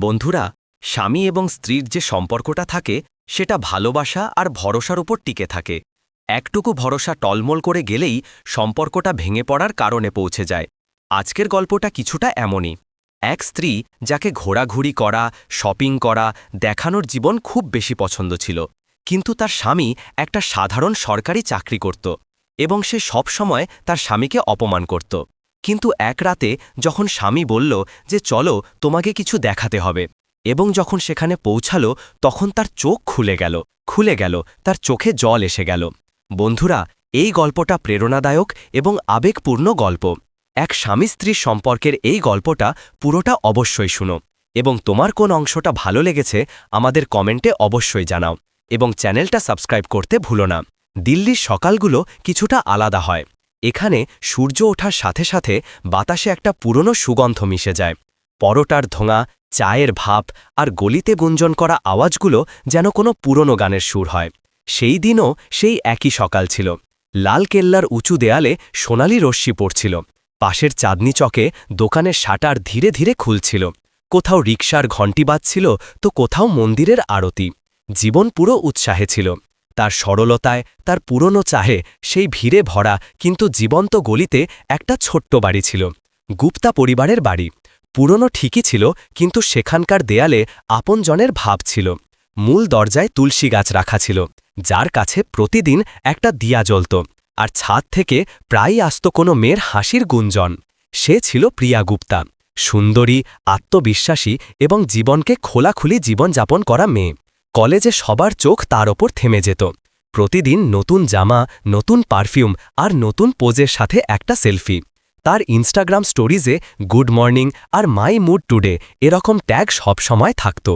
বন্ধুরা, স্বামী এবং স্ত্রীর যে সম্পর্কটা থাকে, সেটা ভালোবাসা আর ভরসার উপর টিকে থাকে। একটুকু ভরসা টলমল করে গেলেই সম্পর্কটা ভেঙে পড়ার কারণে পৌঁছে যায়। আজকের গল্পটা কিছুটা এমনই। এক স্ত্রী যাকে ঘোরাঘুরি করা, শপিং করা, দেখানোর জীবন খুব বেশি পছন্দ ছিল। কিন্তু তার স্বামী একটা সাধারণ সরকারি চাকরি করত এবং সে সবসময় তার স্বামীকে অপমান করত। কিন্তু এক রাতে যখন স্বামী বলল যে চলো তোমাকে কিছু দেখাতে হবে, এবং যখন সেখানে পৌঁছালো তখন তার চোখ খুলে গেল খুলে গেল, তার চোখে জল এসে গেল। বন্ধুরা, এই গল্পটা প্রেরণাদায়ক এবং আবেগপূর্ণ গল্প। এক স্বামী স্ত্রীর সম্পর্কের এই গল্পটা পুরোটা অবশ্যই শুনো, এবং তোমার কোন অংশটা ভালো লেগেছে আমাদের কমেন্টে অবশ্যই জানাও, এবং চ্যানেলটা সাবস্ক্রাইব করতে ভুলো না। দিল্লির সকালগুলো কিছুটা আলাদা হয়। এখানে সূর্য ওঠার সাথে সাথে বাতাসে একটা পুরনো সুগন্ধ মিশে যায়। পরোটার ধোঁয়া, চায়ের ভাপ আর গলিতে গুঞ্জন করা আওয়াজগুলো যেন কোনো পুরনো গানের সুর হয়। সেই দিনও সেই একই সকাল ছিল। লাল কেল্লার উঁচু দেয়ালে সোনালি রশ্মি পড়ছিল। পাশের চাঁদনি চকে দোকানের শাটার ধীরে ধীরে খুলছিল। কোথাও রিকশার ঘণ্টি বাজছিল তো কোথাও মন্দিরের আরতি। জীবন পুরো উৎসাহে ছিল। তার সরলতায়, তার পুরনো চাহে সেই ভিড়ে ভরা কিন্তু জীবন্ত গলিতে একটা ছোট্ট বাড়ি ছিল, গুপ্তা পরিবারের বাড়ি। পুরনো ঠিকই ছিল, কিন্তু সেখানকার দেয়ালে আপনজনের ভাব ছিল। মূল দরজায় তুলসী গাছ রাখা ছিল, যার কাছে প্রতিদিন একটা দিয়া জ্বলত, আর ছাদ থেকে প্রায়ই আসত কোনো মেয়ের হাসির গুঞ্জন। সে ছিল প্রিয়া গুপ্তা, সুন্দরী, আত্মবিশ্বাসী এবং জীবনকে খোলাখুলি জীবনযাপন করা মেয়ে। কলেজে সবার চোখ তার ওপর থেমে যেত। প্রতিদিন নতুন জামা, নতুন পারফিউম আর নতুন পোজের সাথে একটা সেলফি। তার ইনস্টাগ্রাম স্টোরিজে গুড মর্নিং আর মাই মুড টুডে এরকম ট্যাগ সবসময় থাকত।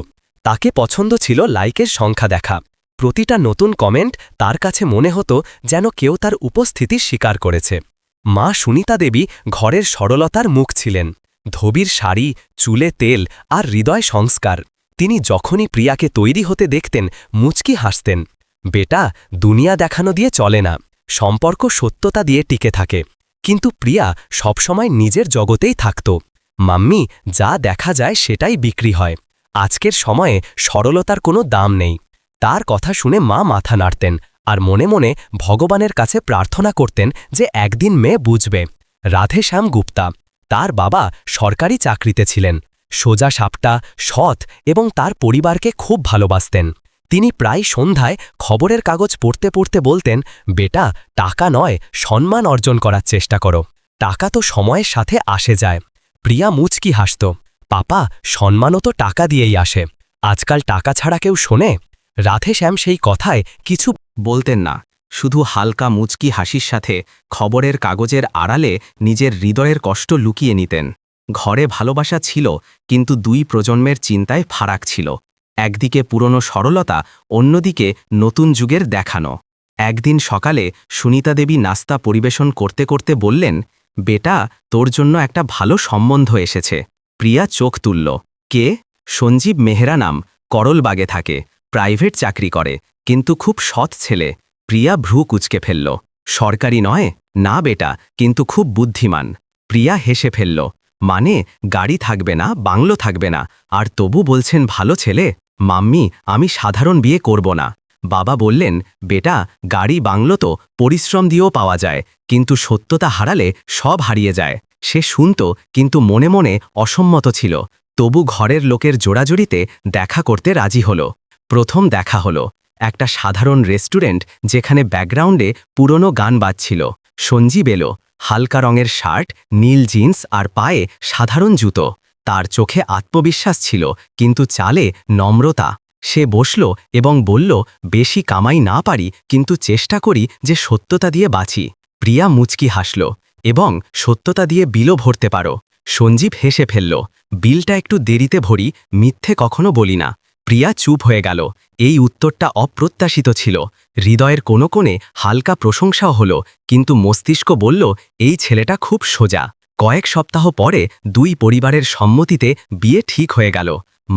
তাকে পছন্দ ছিল লাইকের সংখ্যা দেখা। প্রতিটা নতুন কমেন্ট তার কাছে মনে হতো যেন কেউ তার উপস্থিতি স্বীকার করেছে। মা সুনিতা দেবী ঘরের সরলতার মুখ ছিলেন। ধবির শাড়ি, চুলে তেল আর হৃদয় সংস্কার। তিনি যখনই প্রিয়াকে তৈরি হতে দেখতেন, মুচকি হাসতেন। বেটা, দুনিয়া দেখানো দিয়ে চলে না। সম্পর্ক সত্যতা দিয়ে টিকে থাকে। কিন্তু প্রিয়া সবসময় নিজের জগতেই থাকত। মাম্মি, যা দেখা যায় সেটাই বিক্রি হয়। আজকের সময়ে সরলতার কোনো দাম নেই। তার কথা শুনে মা মাথা নাড়তেন আর মনে মনে ভগবানের কাছে প্রার্থনা করতেন যে একদিন মেয়ে বুঝবে। রাধেশ্যাম গুপ্তা, তার বাবা সরকারি চাকরিতে ছিলেন। সোজা সাপটা সৎ এবং তার পরিবারকে খুব ভালোবাসতেন। তিনি প্রায় সন্ধ্যায় খবরের কাগজ পড়তে পড়তে বলতেন, বেটা, টাকা নয়, সম্মান অর্জন করার চেষ্টা করো। টাকা তো সময়ের সাথে আসে যায়। প্রিয়া মুচকি হাসত, পাপা, সম্মানও তো টাকা দিয়েই আসে। আজকাল টাকা ছাড়া কেউ শোনে? রাধেশ্যাম সেই কথায় কিছু বলতেন না, শুধু হালকা মুচকি হাসির সাথে খবরের কাগজের আড়ালে নিজের হৃদয়ের কষ্ট লুকিয়ে নিতেন। ঘরে ভালোবাসা ছিল, কিন্তু দুই প্রজন্মের চিন্তায় ফারাক ছিল। একদিকে পুরনো সরলতা, অন্যদিকে নতুন যুগের দেখানো। একদিন সকালে সুনিতা দেবী নাস্তা পরিবেশন করতে করতে বললেন, বেটা, তোর জন্য একটা ভালো সম্বন্ধ এসেছে। প্রিয়া চোখ তুলল, কে? সঞ্জীব মেহরা নাম, করলবাগে থাকে, প্রাইভেট চাকরি করে, কিন্তু খুব সৎ ছেলে। প্রিয়া ভ্রু কুচকে ফেলল, সরকারি নয়, না বেটা, কিন্তু খুব বুদ্ধিমান। প্রিয়া হেসে ফেলল মানে গাড়ি থাকবে না, বাংলো থাকবে না। আর তবু বলছেন, ভালো ছেলে, মাম্মি, আমি সাধারণ বিয়ে করব না। বাবা বললেন, বেটা, গাড়ি, বাংলো তো, পরিশ্রম দিয়েও পাওয়া যায়, কিন্তু সত্যতা হারালে সব হারিয়ে যায়। সে শুনত, কিন্তু মনে মনে অসম্মত ছিল। তবু ঘরের লোকের জোড়াজুড়িতে দেখা করতে রাজি হল। প্রথম দেখা হলো একটা সাধারণ রেস্টুরেন্ট, যেখানে ব্যাকগ্রাউন্ডে পুরনো গান বাজছিল। সঞ্জীব এলো। হালকা রঙের শার্ট, নীল জিন্স আর পায়ে সাধারণ জুতো। তার চোখে আত্মবিশ্বাস ছিল, কিন্তু চালে নম্রতা। সে বসল এবং বলল, বেশি কামাই না পারি, কিন্তু চেষ্টা করি যে সত্যতা দিয়ে বাঁচি। প্রিয়া মুচকি হাসল, এবং সত্যতা দিয়ে বিলও ভরতে পারো। সঞ্জীব হেসে ফেলল, বিলটা একটু দেরিতে ভরি, মিথ্যে কখনো বলি না। প্রিয়া চুপ হয়ে গেল। এই উত্তরটা অপ্রত্যাশিত ছিল। হৃদয়ের কোনো কোণে হালকা প্রশংসাও হল, কিন্তু মস্তিষ্ক বলল, এই ছেলেটা খুব সোজা। কয়েক সপ্তাহ পরে দুই পরিবারের সম্মতিতে বিয়ে ঠিক হয়ে গেল।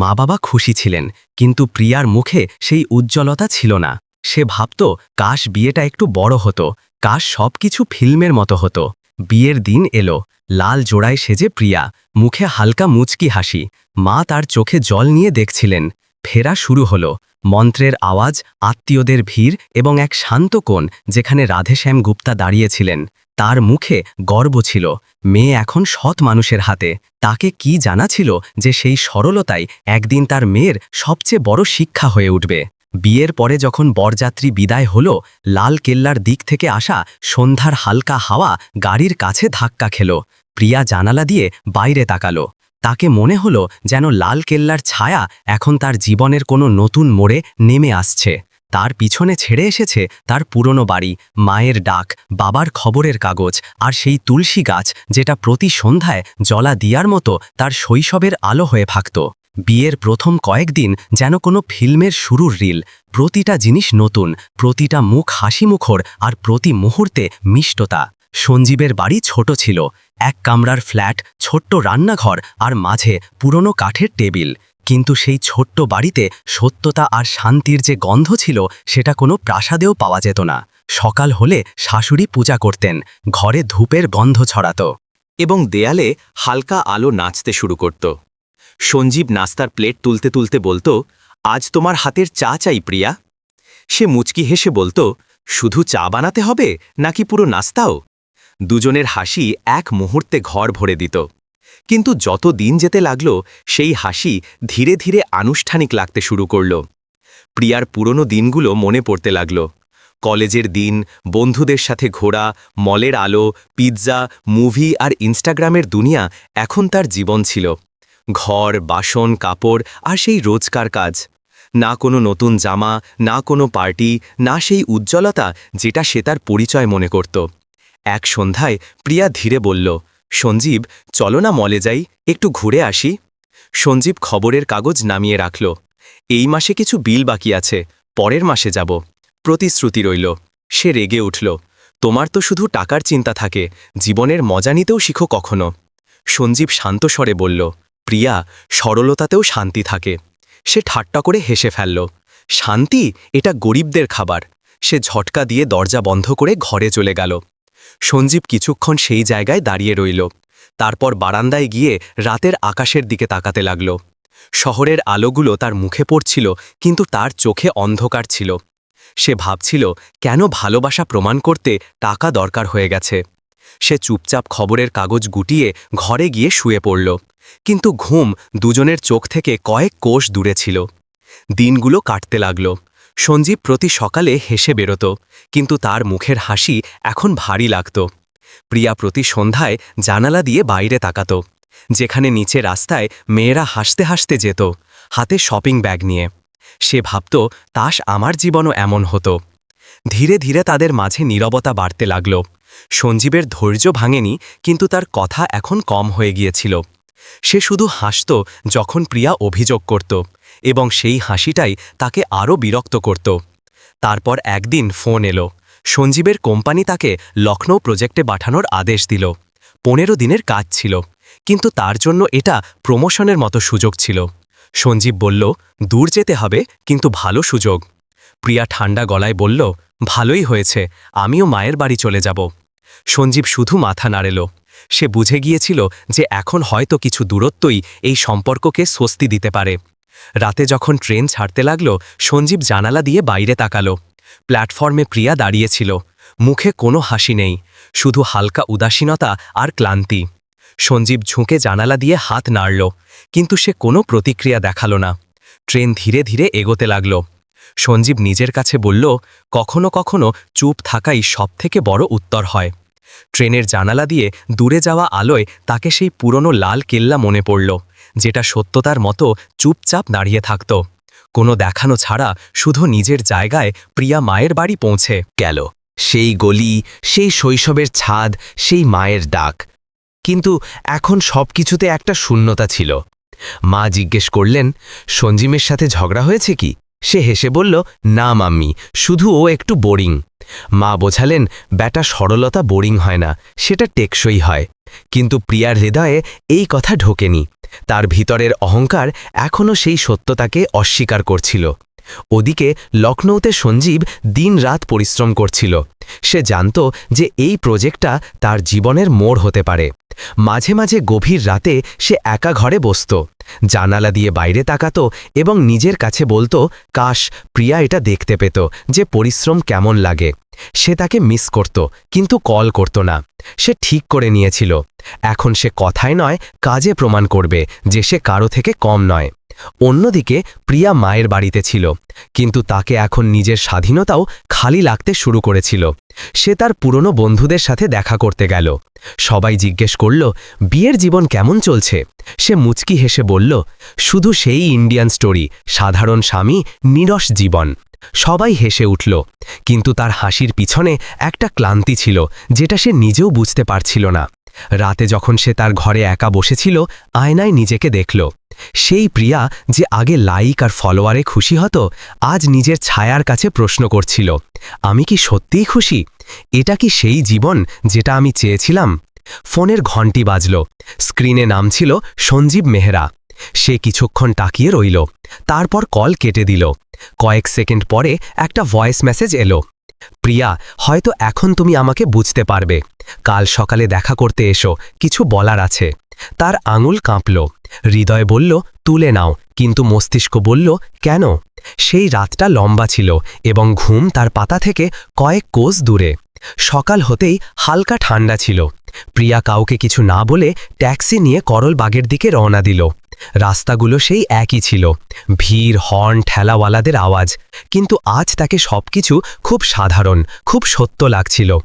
মা বাবা খুশি ছিলেন, কিন্তু প্রিয়ার মুখে সেই উজ্জ্বলতা ছিল না। সে ভাবত, কাশ বিয়েটা একটু বড় হতো, কাশ সবকিছু ফিল্মের মতো হতো। বিয়ের দিন এলো, লাল জোড়ায় সেজে প্রিয়া, মুখে হালকা মুচকি হাসি। মা তার চোখে জল নিয়ে দেখছিলেন। ফেরা শুরু হলো। মন্ত্রের আওয়াজ, আত্মীয়দের ভিড় এবং এক শান্ত কোণ যেখানে রাধেশ্যাম গুপ্তা দাঁড়িয়েছিলেন। তার মুখে গর্ব ছিল। মেয়ে এখন সৎ মানুষের হাতে। তাকে কি জানা ছিল যে সেই সরলতাই একদিন তার মেয়ের সবচেয়ে বড় শিক্ষা হয়ে উঠবে? বিয়ের পরে যখন বরযাত্রী বিদায় হল, লাল কেল্লার দিক থেকে আসা সন্ধ্যার হালকা হাওয়া গাড়ির কাছে ধাক্কা খেল। প্রিয়া জানালা দিয়ে বাইরে তাকালো। তাকে মনে হলো যেন লাল কেল্লার ছায়া এখন তার জীবনের কোনো নতুন মোড়ে নেমে আসছে। তার পিছনে ছেড়ে এসেছে তার পুরনো বাড়ি, মায়ের ডাক, বাবার খবরের কাগজ আর সেই তুলসী গাছ যেটা প্রতি সন্ধ্যায় জলা দিয়ার মতো তার শৈশবের আলো হয়ে থাকত বিয়ের প্রথম কয়েকদিন যেন কোনো ফিল্মের শুরুর রিল, প্রতিটা জিনিস নতুন, প্রতিটা মুখ হাসিমুখর আর প্রতি মুহূর্তে মিষ্টতা। সঞ্জীবের বাড়ি ছোট ছিল। এক কামরার ফ্ল্যাট, ছোট্ট রান্নাঘর আর মাঝে পুরনো কাঠের টেবিল। কিন্তু সেই ছোট্ট বাড়িতে সত্যতা আর শান্তির যে গন্ধ ছিল, সেটা কোনো প্রাসাদেও পাওয়া যেত না। সকাল হলে শাশুড়ি পূজা করতেন, ঘরে ধূপের গন্ধ ছড়াত এবং দেয়ালে হালকা আলো নাচতে শুরু করত। সঞ্জীব নাস্তার প্লেট তুলতে তুলতে বলতো, আজ তোমার হাতের চা চাই, প্রিয়া। সে মুচকি হেসে বলতো, শুধু চা বানাতে হবে নাকি পুরো নাস্তাও? দুজনের হাসি এক মুহূর্তে ঘর ভরে দিত। কিন্তু যত দিন যেতে লাগল, সেই হাসি ধীরে ধীরে আনুষ্ঠানিক লাগতে শুরু করল। প্রিয়ার পুরনো দিনগুলো মনে পড়তে লাগল। কলেজের দিন, বন্ধুদের সাথে ঘোরা, মলের আলো, পিৎজা, মুভি আর ইনস্টাগ্রামের দুনিয়া এখন তার জীবন ছিল। ঘর, বাসন, কাপড় আর সেই রোজকার কাজ। না কোনো নতুন জামা, না কোনো পার্টি, না সেই উজ্জ্বলতা যেটা সে তার পরিচয় মনে করত। এক সন্ধ্যায় প্রিয়া ধীরে বলল, সঞ্জীব, চলো না মলে যাই, একটু ঘুরে আসি। সঞ্জীব খবরের কাগজ নামিয়ে রাখল। এই মাসে কিছু বিল বাকি আছে, পরের মাসে যাব। প্রতিশ্রুতি রইল। সে রেগে উঠল। তোমার তো শুধু টাকার চিন্তা থাকে, জীবনের মজা নিতেও শিখো কখনো? সঞ্জীব শান্ত স্বরে বলল, প্রিয়া, সরলতাতেও শান্তি থাকে। সে ঠাট্টা করে হেসে ফেলল, শান্তি? এটা গরিবদের খাবার। সে ঝটকা দিয়ে দরজা বন্ধ করে ঘরে চলে গেল। সঞ্জীব কিছুক্ষণ সেই জায়গায় দাঁড়িয়ে রইল। তারপর বারান্দায় গিয়ে রাতের আকাশের দিকে তাকাতে লাগল। শহরের আলোগুলো তার মুখে পড়ছিল, কিন্তু তার চোখে অন্ধকার ছিল। সে ভাবছিল, কেন ভালোবাসা প্রমাণ করতে টাকা দরকার হয়ে গেছে? সে চুপচাপ খবরের কাগজ গুটিয়ে ঘরে গিয়ে শুয়ে পড়ল। কিন্তু ঘুম দুজনের চোখ থেকে কয়েক কোষ দূরে ছিল। দিনগুলো কাটতে লাগল। সঞ্জীব প্রতি সকালে হেসে বেরোত, কিন্তু তার মুখের হাসি এখন ভারী লাগত। প্রিয়া প্রতি সন্ধ্যায় জানালা দিয়ে বাইরে তাকাত, যেখানে নিচে রাস্তায় মেয়েরা হাসতে হাসতে যেত, হাতে শপিং ব্যাগ নিয়ে। সে ভাবত, তাস আমার জীবনও এমন হতো। ধীরে ধীরে তাদের মাঝে নীরবতা বাড়তে লাগল। সঞ্জীবের ধৈর্য ভাঙেনি, কিন্তু তার কথা এখন কম হয়ে গিয়েছিল। সে শুধু হাসত যখন প্রিয়া অভিযোগ করত এবং সেই হাসিটাই তাকে আরও বিরক্ত করত। তারপর একদিন ফোন এলো। সঞ্জীবের কোম্পানি তাকে লখনৌ প্রজেক্টে পাঠানোর আদেশ দিল। পনেরো দিনের কাজ ছিল, কিন্তু তার জন্য এটা প্রমোশনের মতো সুযোগ ছিল। সঞ্জীব বলল, দূর যেতে হবে, কিন্তু ভালো সুযোগ। প্রিয়া ঠান্ডা গলায় বলল, ভালোই হয়েছে, আমিও মায়ের বাড়ি চলে যাব। সঞ্জীব শুধু মাথা নাড়েল। সে বুঝে গিয়েছিল যে এখন হয়তো কিছু দূরত্বই এই সম্পর্ককে স্বস্তি দিতে পারে। রাতে যখন ট্রেন ছাড়তে লাগল, সঞ্জীব জানালা দিয়ে বাইরে তাকালো। প্ল্যাটফর্মে প্রিয়া দাঁড়িয়েছিল। মুখে কোনো হাসি নেই, শুধু হালকা উদাসীনতা আর ক্লান্তি। সঞ্জীব ঝুঁকে জানালা দিয়ে হাত নাড়ল, কিন্তু সে কোনো প্রতিক্রিয়া দেখাল না। ট্রেন ধীরে ধীরে এগোতে লাগল। সঞ্জীব নিজের কাছে বলল, কখনো কখনো চুপ থাকাই সবথেকে বড় উত্তর হয়। ট্রেনের জানালা দিয়ে দূরে যাওয়া আলোয় তাকে সেই পুরনো লাল কেল্লা মনে পড়ল, যেটা সত্যতার মতো চুপচাপ দাঁড়িয়ে থাকত। কোনো দেখানো ছাড়া শুধু নিজের জায়গায় প্রিয়া মায়ের বাড়ি পৌঁছে গেল। সেই গলি, সেই শৈশবের ছাদ, সেই মায়ের ডাক। কিন্তু এখন সবকিছুতে একটা শূন্যতা ছিল। মা জিজ্ঞেস করলেন, সঞ্জিমের সাথে ঝগড়া হয়েছে কি? সে হেসে বলল, না, মাম্মি, শুধু ও একটু বোরিং। মা বোঝালেন, ব্যাটা সরলতা বোরিং হয় না, সেটা টেকসই হয়। কিন্তু প্রিয়ার হৃদয়ে এই কথা ঢোকেনি। তার ভিতরের অহংকার এখনও সেই সত্যতাকে অস্বীকার করছিল। ওদিকে লখনৌতে সঞ্জীব দিনরাত পরিশ্রম করছিল। সে জানত যে এই প্রজেক্টটা তার জীবনের মোড় হতে পারে। মাঝে মাঝে গভীর রাতে সে একা ঘরে বসত। জানালা দিয়ে বাইরে তাকাত এবং নিজের কাছে বলতো, কাশ, প্রিয়া এটা দেখতে পেত যে পরিশ্রম কেমন লাগে। সে তাকে মিস করত, কিন্তু কল করত না। সে ঠিক করে নিয়েছিল। এখন সে কথায় নয়, কাজে প্রমাণ করবে যে সে কারও থেকে কম নয়। অন্যদিকে, প্রিয়া মায়ের বাড়িতে ছিল, কিন্তু তাকে এখন নিজের স্বাধীনতাও খালি লাগতে শুরু করেছিল। সে তার পুরনো বন্ধুদের সাথে দেখা করতে গেল। সবাই জিজ্ঞেস করল, বিয়ের জীবন কেমন চলছে? সে মুচকি হেসে বলল, শুধু সেই ইন্ডিয়ান স্টোরি, সাধারণ স্বামী, নিরস জীবন। সবাই হেসে উঠল, কিন্তু তার হাসির পিছনে একটা ক্লান্তি ছিল, যেটা সে নিজেও বুঝতে পারছিল না। রাতে যখন সে তার ঘরে একা বসেছিল, আয়নায় নিজেকে দেখল। সেই প্রিয়া যে আগে লাইক আর ফলোয়ারে খুশি হতো, আজ নিজের ছায়ার কাছে প্রশ্ন করছিল, আমি কি সত্যিই খুশি? এটা কি সেই জীবন যেটা আমি চেয়েছিলাম? ফোনের ঘণ্টি বাজল, স্ক্রিনে নাম ছিল সঞ্জীব মেহরা। সে কিছুক্ষণ তাকিয়ে রইল, তারপর কল কেটে দিল। কয়েক সেকেন্ড পরে একটা ভয়েস মেসেজ এলো প্রিয়া, হয়তো এখন তুমি আমাকে বুঝতে পারবে। কাল সকালে দেখা করতে এসো, কিছু বলার আছে। তার আঙুল কাঁপল। হৃদয় বলল, তুলে নাও। কিন্তু মস্তিষ্ক বলল, কেন? সেই রাতটা লম্বা ছিল এবং ঘুম তার পাতা থেকে কয়েক কোষ দূরে। সকাল হতেই হালকা ঠান্ডা ছিল। প্রিয়া কাউকে কিছু না বলে ট্যাক্সি নিয়ে করলবাগের দিকে রওনা দিল। রাস্তাগুলো সেই একই ছিল। ভিড়, হর্ন, ঠেলাওয়ালাদের আওয়াজ। কিন্তু আজ তাকে সবকিছু খুব সাধারণ, খুব সত্য লাগছিল।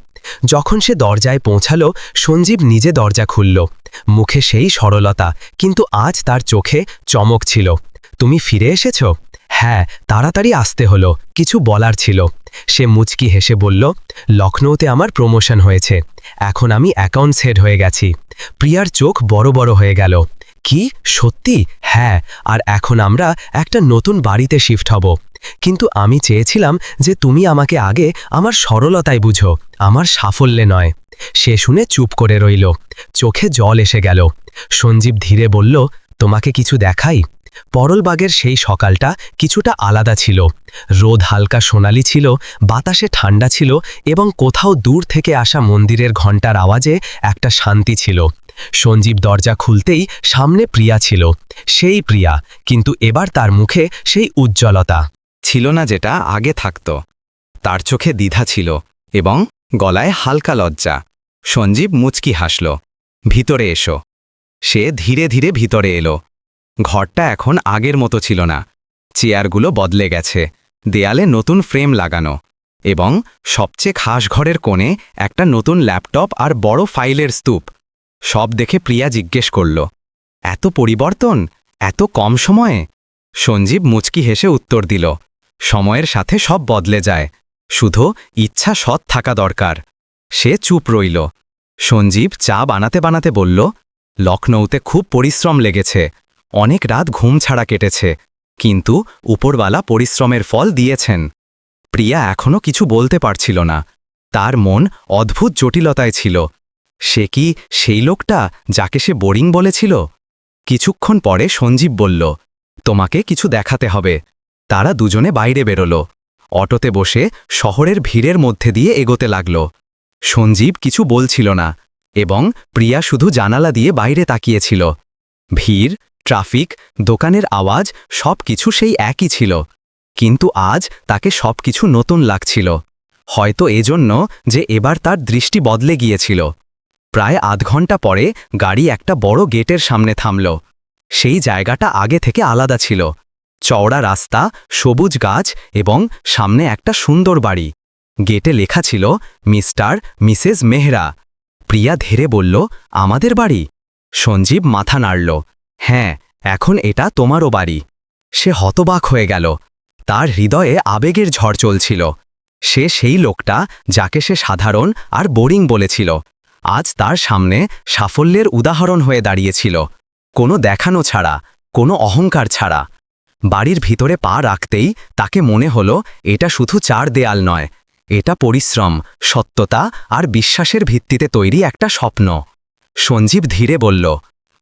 যখন সে দরজায় পৌঁছালো, সঞ্জীব নিজে দরজা খুলল। মুখে সেই সরলতা, কিন্তু আজ তার চোখে চমক ছিল। তুমি ফিরে এসেছ? হ্যাঁ তাড়াতাড়ি আসতে হলো, কিছু বলার ছিল। সে মুচকি হেসে বলল, লখনৌতে আমার প্রমোশন হয়েছে। এখন আমি অ্যাকাউন্টস হেড হয়ে গেছি। প্রিয়ার চোখ বড় বড় হয়ে গেল। কি? সত্যি? হ্যাঁ আর এখন আমরা একটা নতুন বাড়িতে শিফট হব। কিন্তু আমি চেয়েছিলাম যে তুমি আমাকে আগে আমার সরলতায় বুঝো, আমার সাফল্যে নয়। সে শুনে চুপ করে রইল। চোখে জল এসে গেল। সঞ্জীব ধীরে বলল, তোমাকে কিছু দেখাই? পরলবাগের সেই সকালটা কিছুটা আলাদা ছিল। রোদ হালকা সোনালি ছিল, বাতাসে ঠান্ডা ছিল এবং কোথাও দূর থেকে আসা মন্দিরের ঘণ্টার আওয়াজে একটা শান্তি ছিল। সঞ্জীব দরজা খুলতেই সামনে প্রিয়া ছিল। সেই প্রিয়া, কিন্তু এবার তার মুখে সেই উজ্জ্বলতা। ছিল না যেটা আগে থাকত। তার চোখে দ্বিধা ছিল এবং গলায় হালকা লজ্জা। সঞ্জীব মুচকি হাসল, ভিতরে এসো। সে ধীরে ধীরে ভিতরে এলো। ঘরটা এখন আগের মতো ছিল না। চেয়ারগুলো বদলে গেছে, দেয়ালে নতুন ফ্রেম লাগানো এবং সবচেয়ে খাস ঘরের কোণে একটা নতুন ল্যাপটপ আর বড় ফাইলের স্তূপ। সব দেখে প্রিয়া জিজ্ঞেস করল, এত পরিবর্তন? এত কম সময়ে? সঞ্জীব মুচকি হেসে উত্তর দিল, সময়ের সাথে সব বদলে যায়। শুধু ইচ্ছা সৎ থাকা দরকার। সে চুপ রইল। সঞ্জীব চা বানাতে বানাতে বলল, লখনৌতে খুব পরিশ্রম লেগেছে। অনেক রাত ঘুম ছাড়া কেটেছে। কিন্তু উপরওয়ালা পরিশ্রমের ফল দিয়েছেন। প্রিয়া এখনও কিছু বলতে পারছিল না। তার মন অদ্ভুত জটিলতায় ছিল। সে কি সেই লোকটা যাকে সে বোরিং বলেছিল? কিছুক্ষণ পরে সঞ্জীব বলল, তোমাকে কিছু দেখাতে হবে। তারা দুজনে বাইরে বেরোল। অটোতে বসে শহরের ভিড়ের মধ্যে দিয়ে এগোতে লাগল। সঞ্জীব কিছু বলছিল না এবং প্রিয়া শুধু জানালা দিয়ে বাইরে তাকিয়েছিল। ভিড়, ট্রাফিক, দোকানের আওয়াজ সব কিছু সেই একই ছিল। কিন্তু আজ তাকে সবকিছু নতুন লাগছিল। হয়তো এজন্য যে এবার তার দৃষ্টি বদলে গিয়েছিল। প্রায় আধ ঘণ্টা পরে গাড়ি একটা বড় গেটের সামনে থামল। সেই জায়গাটা আগে থেকে আলাদা ছিল। চওড়া রাস্তা, সবুজ গাছ এবং সামনে একটা সুন্দর বাড়ি। গেটে লেখা ছিল, মিস্টার, মিসেস মেহরা। প্রিয়া ধীরে বলল, আমাদের বাড়ি? সঞ্জীব মাথা নাড়ল হ্যাঁ এখন এটা তোমারও বাড়ি। সে হতবাক হয়ে গেল। তার হৃদয়ে আবেগের ঝড় চলছিল। সে সেই লোকটা যাকে সে সাধারণ আর বোরিং বলেছিল। আজ তার সামনে সাফল্যের উদাহরণ হয়ে দাঁড়িয়েছিল। কোনো দেখানো ছাড়া, কোনো অহংকার ছাড়া। বাড়ির ভিতরে পা রাখতেই তাকে মনে হলো, এটা শুধু চার দেয়াল নয়, এটা পরিশ্রম, সত্যতা আর বিশ্বাসের ভিত্তিতে তৈরি একটা স্বপ্ন। সঞ্জীব ধীরে বলল,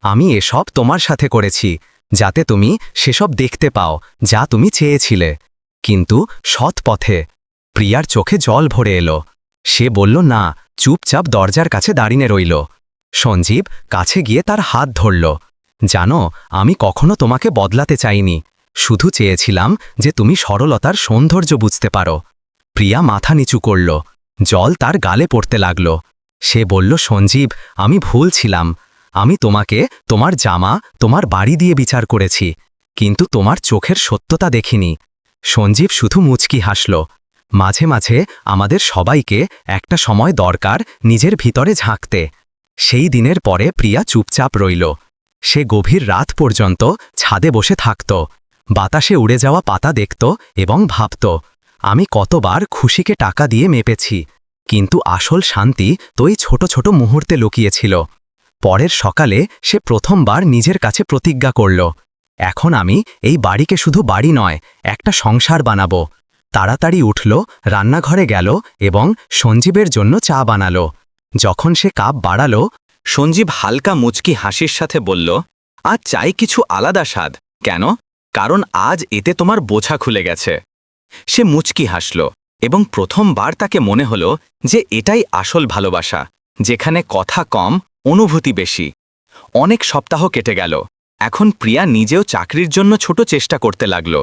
আমি এসব তোমার সাথে করেছি, যাতে তুমি সেসব দেখতে পাও, যা তুমি চেয়েছিলে। কিন্তু সৎ পথে প্রিয়ার চোখে জল ভরে এলো। সে বলল, না চুপচাপ দরজার কাছে দাঁড়িয়ে রইল। সঞ্জীব কাছে গিয়ে তার হাত ধরল। জানো, আমি কখনো তোমাকে বদলাতে চাইনি। শুধু চেয়েছিলাম যে তুমি সরলতার সৌন্দর্য বুঝতে পারো। প্রিয়া মাথা নিচু করল। জল তার গালে পড়তে লাগল। সে বলল, সঞ্জীব, আমি ভুল ছিলাম। আমি তোমাকে তোমার জামা, তোমার বাড়ি দিয়ে বিচার করেছি, কিন্তু তোমার চোখের সত্যতা দেখিনি। সঞ্জীব শুধু মুচকি হাসল। মাঝে মাঝে আমাদের সবাইকে একটা সময় দরকার নিজের ভিতরে ঝাঁকতে। সেই দিনের পরে প্রিয়া চুপচাপ রইল। সে গভীর রাত পর্যন্ত ছাদে বসে থাকত। বাতাসে উড়ে যাওয়া পাতা দেখত এবং ভাবত, আমি কতবার খুশিকে টাকা দিয়ে মেপেছি, কিন্তু আসল শান্তি তো এই ছোট ছোট মুহূর্তে লুকিয়েছিল। পরের সকালে সে প্রথমবার নিজের কাছে প্রতিজ্ঞা করল, এখন আমি এই বাড়িকে শুধু বাড়ি নয়, একটা সংসার বানাবো। তাড়াতাড়ি উঠল, রান্নাঘরে গেল এবং সঞ্জীবের জন্য চা বানালো। যখন সে কাপ বাড়ালো, সঞ্জীব হালকা মুচকি হাসির সাথে বলল আজ চাই কিছু আলাদা স্বাদ। কেন? কারণ আজ এতে তোমার বোঝা খুলে গেছে। সে মুচকি হাসল এবং প্রথমবার তাকে মনে হল যে এটাই আসল ভালোবাসা, যেখানে কথা কম, অনুভূতি বেশি। অনেক সপ্তাহ কেটে গেল। এখন প্রিয়া নিজেও চাকরির জন্য ছোট চেষ্টা করতে লাগল।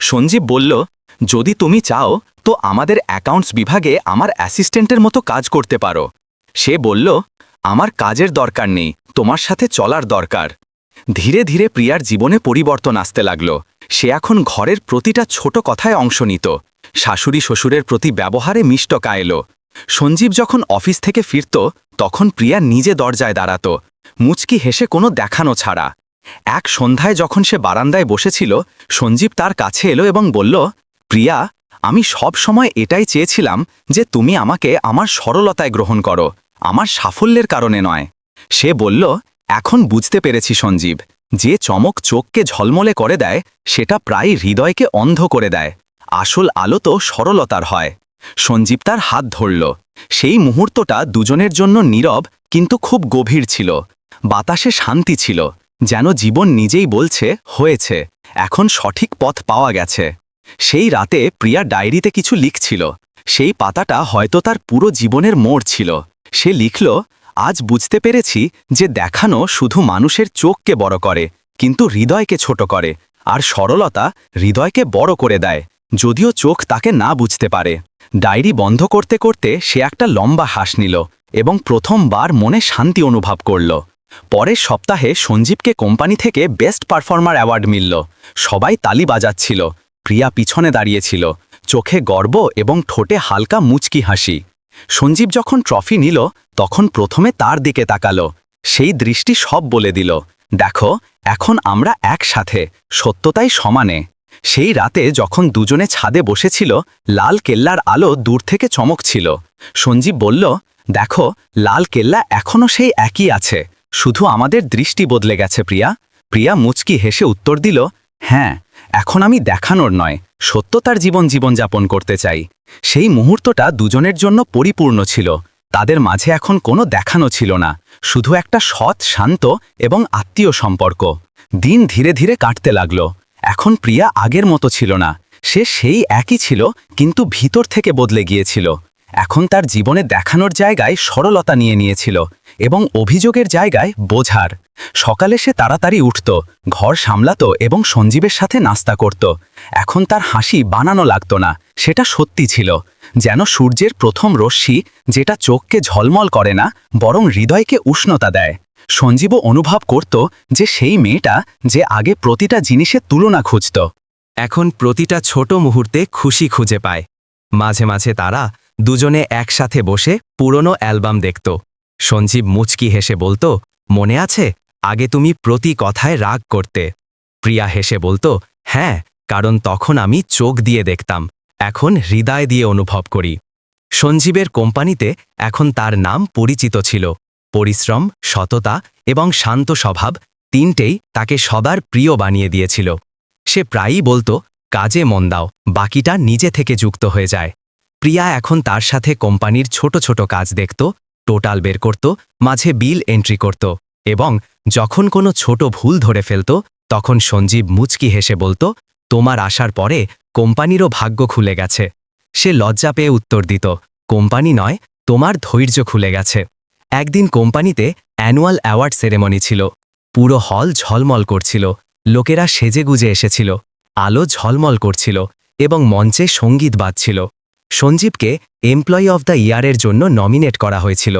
সঞ্জীব বলল যদি তুমি চাও, তো আমাদের অ্যাকাউন্টস বিভাগে আমার অ্যাসিস্ট্যান্টের মতো কাজ করতে পারো। সে বলল, আমার কাজের দরকার নেই, তোমার সাথে চলার দরকার। ধীরে ধীরে প্রিয়ার জীবনে পরিবর্তন আসতে লাগল। সে এখন ঘরের প্রতিটা ছোট কথায় অংশ নিত। শাশুড়ি শ্বশুরের প্রতি ব্যবহারে মিষ্টকা এলো সঞ্জীব যখন অফিস থেকে ফিরত, তখন প্রিয়া নিজে দরজায় দাঁড়াত। মুচকি হেসে কোনো দেখানো ছাড়া। এক সন্ধ্যায় যখন সে বারান্দায় বসেছিল, সঞ্জীব তার কাছে এলো এবং বলল প্রিয়া, আমি সব সময় এটাই চেয়েছিলাম যে তুমি আমাকে আমার সরলতায় গ্রহণ করো, আমার সাফল্যের কারণে নয়। সে বলল, এখন বুঝতে পেরেছি সঞ্জীব, যে চমক চোখকে ঝলমলে করে দেয়, সেটা প্রায় হৃদয়কে অন্ধ করে দেয়, আসল আলো তো সরলতার হয়। সঞ্জীব তার হাত ধরল, সেই মুহূর্তটা দুজনের জন্য নীরব কিন্তু খুব গভীর ছিল, বাতাসে শান্তি ছিল, যেন জীবন নিজেই বলছে, হয়েছে, এখন সঠিক পথ পাওয়া গেছে। সেই রাতে প্রিয়া ডায়েরিতে কিছু লিখছিল। সেই পাতাটা হয়তো তার পুরো জীবনের মোড় ছিল। সে লিখল, আজ বুঝতে পেরেছি যে দেখানো শুধু মানুষের চোখকে বড় করে, কিন্তু হৃদয়কে ছোট করে, আর সরলতা হৃদয়কে বড় করে দেয়, যদিও চোখ তাকে না বুঝতে পারে। ডায়েরি বন্ধ করতে করতে সে একটা লম্বা হাস নিল এবং প্রথমবার মনে শান্তি অনুভব করল। পরের সপ্তাহে সঞ্জীবকে কোম্পানি থেকে বেস্ট পারফর্মার অ্যাওয়ার্ড মিলল। সবাই তালি বাজাচ্ছিল। প্রিয়া পিছনে দাঁড়িয়েছিল চোখে গর্ব এবং ঠোঁটে হালকা মুচকি হাসি। সঞ্জীব যখন ট্রফি নিল, তখন প্রথমে তার দিকে তাকালো। সেই দৃষ্টি সব বলে দিল, দেখো, এখন আমরা একসাথে, সত্যতাই সমানে। সেই রাতে যখন দুজনে ছাদে বসেছিল, লাল কেল্লার আলো দূর থেকে চমক ছিল। সঞ্জীব বলল, দেখো, লাল কেল্লা এখনও সেই একই আছে, শুধু আমাদের দৃষ্টি বদলে গেছে প্রিয়া। প্রিয়া মুচকি হেসে উত্তর দিল হ্যাঁ এখন আমি দেখানোর নয়, সত্যতার জীবন জীবনযাপন করতে চাই। সেই মুহূর্তটা দুজনের জন্য পরিপূর্ণ ছিল। তাদের মাঝে এখন কোনো দেখানো ছিল না, শুধু একটা সৎ, শান্ত এবং আত্মীয় সম্পর্ক। দিন ধীরে ধীরে কাটতে লাগল। এখন প্রিয়া আগের মতো ছিল না। সে সেই একই ছিল, কিন্তু ভিতর থেকে বদলে গিয়েছিল। এখন তার জীবনে দেখানোর জায়গায় সরলতা নিয়ে নিয়েছিল এবং অভিযোগের জায়গায় বোঝার। সকালে সে তাড়াতাড়ি উঠত, ঘর সামলাত এবং সঞ্জীবের সাথে নাস্তা করত। এখন তার হাসি বানানো লাগত না, সেটা সত্যি ছিল। যেন সূর্যের প্রথম রশ্মি যেটা চোখকে ঝলমল করে না, বরং হৃদয়কে উষ্ণতা দেয়। সঞ্জীবও অনুভব করত যে সেই মেয়েটা যে আগে প্রতিটা জিনিসের তুলনা খুঁজত। এখন প্রতিটা ছোট মুহূর্তে খুশি খুঁজে পায়। মাঝে মাঝে তারা দুজনে একসাথে বসে পুরনো অ্যালবাম দেখত। সঞ্জীব মুচকি হেসে বলতো, মনে আছে? আগে তুমি প্রতি কথায় রাগ করতে। প্রিয়া হেসে বলতো হ্যাঁ কারণ তখন আমি চোখ দিয়ে দেখতাম, এখন হৃদয় দিয়ে অনুভব করি। সঞ্জীবের কোম্পানিতে এখন তার নাম পরিচিত ছিল। পরিশ্রম, সততা এবং শান্ত স্বভাব তিনটেই তাকে সবার প্রিয় বানিয়ে দিয়েছিল। সে প্রায়ই বলতো, কাজে মন দাও, বাকিটা নিজে থেকে যুক্ত হয়ে যায়। প্রিয়া এখন তার সাথে কোম্পানির ছোট ছোট কাজ দেখত, টোটাল বের করত, মাঝে বিল এন্ট্রি করত। এবং যখন কোনো ছোট ভুল ধরে ফেলত, তখন সঞ্জীব মুচকি হেসে বলতো, তোমার আসার পরে কোম্পানিরও ভাগ্য খুলে গেছে। সে লজ্জা পেয়ে উত্তর দিত, কোম্পানি নয়, তোমার ধৈর্য খুলে গেছে। একদিন কোম্পানিতে অ্যানুয়াল অ্যাওয়ার্ড সেরেমনি ছিল, পুরো হল ঝলমল করছিল, লোকেরা সেজেগুজে এসেছিল, আলো ঝলমল করছিল এবং মঞ্চে সংগীত বাজছিল। সঞ্জীবকে এমপ্লয়ি অব দ্য ইয়ারের জন্য নমিনেট করা হয়েছিল।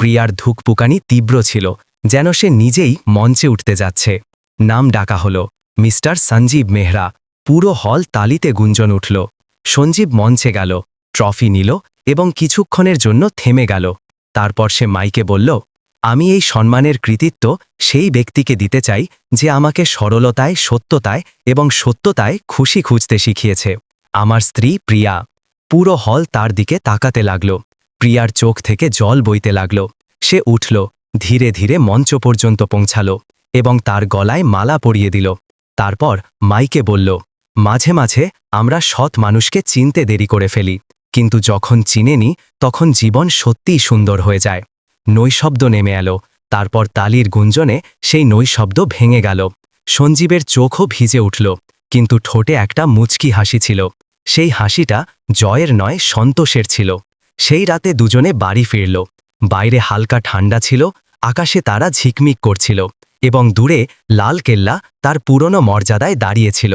প্রিয়ার ধুকপুকানি তীব্র ছিল যেন সে নিজেই মঞ্চে উঠতে যাচ্ছে। নাম ডাকা হল, মিস্টার সঞ্জীব মেহরা। পুরো হল তালিতে গুঞ্জন উঠল। সঞ্জীব মঞ্চে গেল, ট্রফি নিল এবং কিছুক্ষণের জন্য থেমে গেল। তারপর সে মাইকে বলল, আমি এই সম্মানের কৃতিত্ব সেই ব্যক্তিকে দিতে চাই যে আমাকে সরলতায়, সত্যতায় এবং সত্যতায় খুশি খুঁজতে শিখিয়েছে। আমার স্ত্রী প্রিয়া। পুরো হল তার দিকে তাকাতে লাগল। প্রিয়ার চোখ থেকে জল বইতে লাগল। সে উঠল ধীরে ধীরে মঞ্চ পর্যন্ত পৌঁছাল এবং তার গলায় মালা পরিয়ে দিল। তারপর মাইকে বলল, মাঝে মাঝে আমরা সৎ মানুষকে চিনতে দেরি করে ফেলি, কিন্তু যখন চিনে নি তখন জীবন সত্যিই সুন্দর হয়ে যায়। নৈশব্দ নেমে এলো, তারপর তালির গুঞ্জনে সেই নৈশব্দ ভেঙে গেল। সঞ্জীবের চোখও ভিজে উঠল, কিন্তু ঠোঁটে একটা মুচকি হাসি ছিল। সেই হাসিটা জয়ের নয়, সন্তোষের ছিল। সেই রাতে দুজনে বাড়ি ফিরল। বাইরে হালকা ঠান্ডা ছিল আকাশে তারা ঝিকমিক করছিল এবং দূরে লাল কেল্লা তার পুরনো মর্যাদায় দাঁড়িয়েছিল।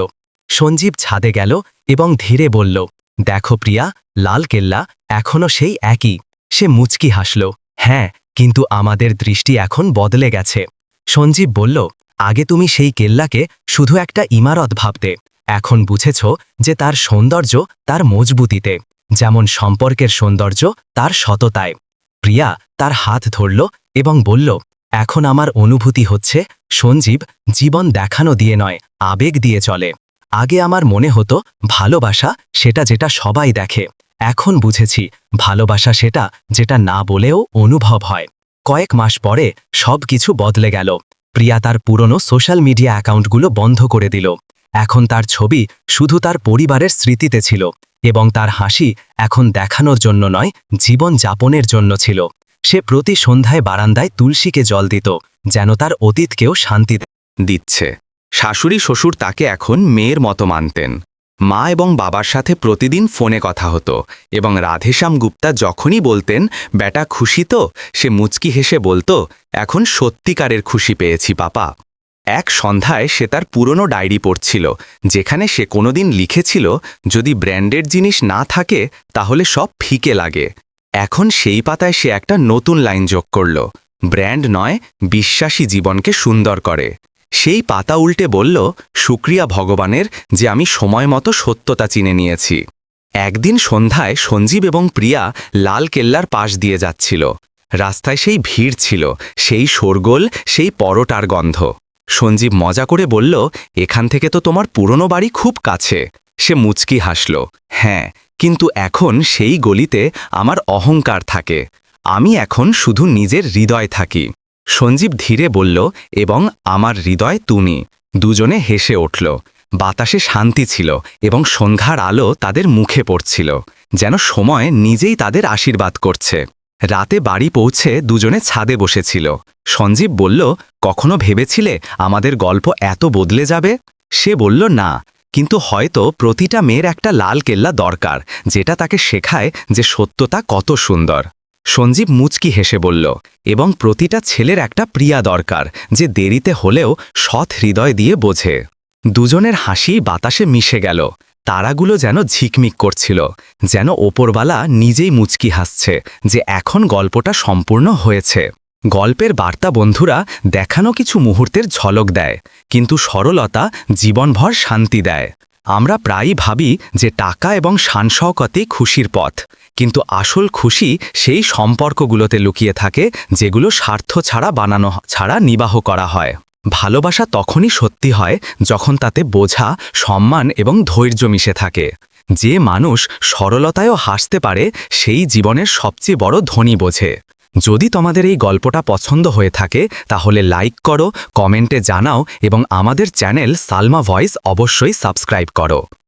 সঞ্জীব ছাদে গেল এবং ধীরে বলল, দেখো প্রিয়া, লাল কেল্লা এখনও সেই একই। সে মুচকি হাসল হ্যাঁ কিন্তু আমাদের দৃষ্টি এখন বদলে গেছে। সঞ্জীব বলল, আগে তুমি সেই কেল্লাকে শুধু একটা ইমারত ভাবতে। এখন বুঝেছ যে তার সৌন্দর্য তার মজবুতিতে, যেমন সম্পর্কের সৌন্দর্য তার সততায়। প্রিয়া তার হাত ধরল এবং বলল, এখন আমার অনুভূতি হচ্ছে, সঞ্জীব জীবন দেখানো দিয়ে নয়, আবেগ দিয়ে চলে। আগে আমার মনে হতো, ভালোবাসা সেটা যেটা সবাই দেখে। এখন বুঝেছি, ভালোবাসা সেটা যেটা না বলেও অনুভব হয়। কয়েক মাস পরে সব কিছু বদলে গেল। প্রিয়া তার পুরনো সোশ্যাল মিডিয়া অ্যাকাউন্টগুলো বন্ধ করে দিল। এখন তার ছবি শুধু তার পরিবারের স্মৃতিতে ছিল। এবং তার হাসি এখন দেখানোর জন্য নয়, জীবন যাপনের জন্য ছিল। সে প্রতি সন্ধ্যায় বারান্দায় তুলসীকে জল দিত, যেন তার অতীতকেও শান্তি দিচ্ছে। শাশুড়ি শ্বশুর তাকে এখন মেয়ের মতো মানতেন। মা এবং বাবার সাথে প্রতিদিন ফোনে কথা হতো এবং রাধেশ্যাম গুপ্তা যখনই বলতেন, বেটা, খুশি তো? সে মুচকি হেসে বলতো, এখন সত্যিকারের খুশি পেয়েছি, পাপা। এক সন্ধ্যায় সে তার পুরনো ডায়েরি পড়ছিল, যেখানে সে কোনোদিন লিখেছিল, যদি ব্র্যান্ডের জিনিস না থাকে, তাহলে সব ফিকে লাগে। এখন সেই পাতায় সে একটা নতুন লাইন যোগ করল, ব্র্যান্ড নয়, বিশ্বাসী জীবনকে সুন্দর করে। সেই পাতা উল্টে বলল, শুক্রিয়া ভগবানের যে আমি সময় মতো সত্যতা চিনে নিয়েছি। একদিন সন্ধ্যায় সঞ্জীব এবং প্রিয়া লাল কেল্লার পাশ দিয়ে যাচ্ছিল। রাস্তায় সেই ভিড় ছিল, সেই শোরগোল, সেই পরোটার গন্ধ। সঞ্জীব মজা করে বলল, এখান থেকে তো তোমার পুরনো বাড়ি খুব কাছে। সে মুচকি হাসল হ্যাঁ কিন্তু এখন সেই গলিতে আমার অহংকার থাকে। আমি এখন শুধু নিজের হৃদয় থাকি। সঞ্জীব ধীরে বলল, এবং আমার হৃদয় তুমি। দুজনে হেসে উঠল। বাতাসে শান্তি ছিল এবং সন্ধ্যার আলো তাদের মুখে পড়ছিল, যেন সময় নিজেই তাদের আশীর্বাদ করছে। রাতে বাড়ি পৌঁছে দুজনে ছাদে বসেছিল। সঞ্জীব বলল, কখনো ভেবেছিলে আমাদের গল্প এত বদলে যাবে? সে বলল, না, কিন্তু হয়তো প্রতিটা মেয়ের একটা লাল কেল্লা দরকার, যেটা তাকে শেখায় যে সত্যতা কত সুন্দর। সঞ্জীব মুচকি হেসে বলল, এবং প্রতিটা ছেলের একটা প্রিয়া দরকার, যে দেরিতে হলেও সৎ হৃদয় দিয়ে বোঝে। দুজনের হাসি বাতাসে মিশে গেল। তারাগুলো যেন ঝিকমিক করছিল, যেন ওপরওয়ালা নিজেই মুচকি হাসছে যে এখন গল্পটা সম্পূর্ণ হয়েছে। গল্পের বার্তা বন্ধুরা দেখানো কিছু মুহূর্তের ঝলক দেয়, কিন্তু সরলতা জীবনভর শান্তি দেয়। আমরা প্রায়ই ভাবি যে টাকা এবং শানশকতে খুশির পথ, কিন্তু আসল খুশি সেই সম্পর্কগুলোতে লুকিয়ে থাকে যেগুলো স্বার্থ ছাড়া বানানো, ছাড়া নিবাহ করা হয়। ভালোবাসা তখনই সত্যি হয় যখন তাতে বোঝা, সম্মান এবং ধৈর্য মিশে থাকে। যে মানুষ সরলতায়ও হাসতে পারে, সেই জীবনের সবচেয়ে বড় ধনী বোঝে। যদি তোমাদের এই গল্পটা পছন্দ হয়ে থাকে, তাহলে লাইক করো, কমেন্টে জানাও এবং আমাদের চ্যানেল সালমা ভয়েস অবশ্যই সাবস্ক্রাইব করো।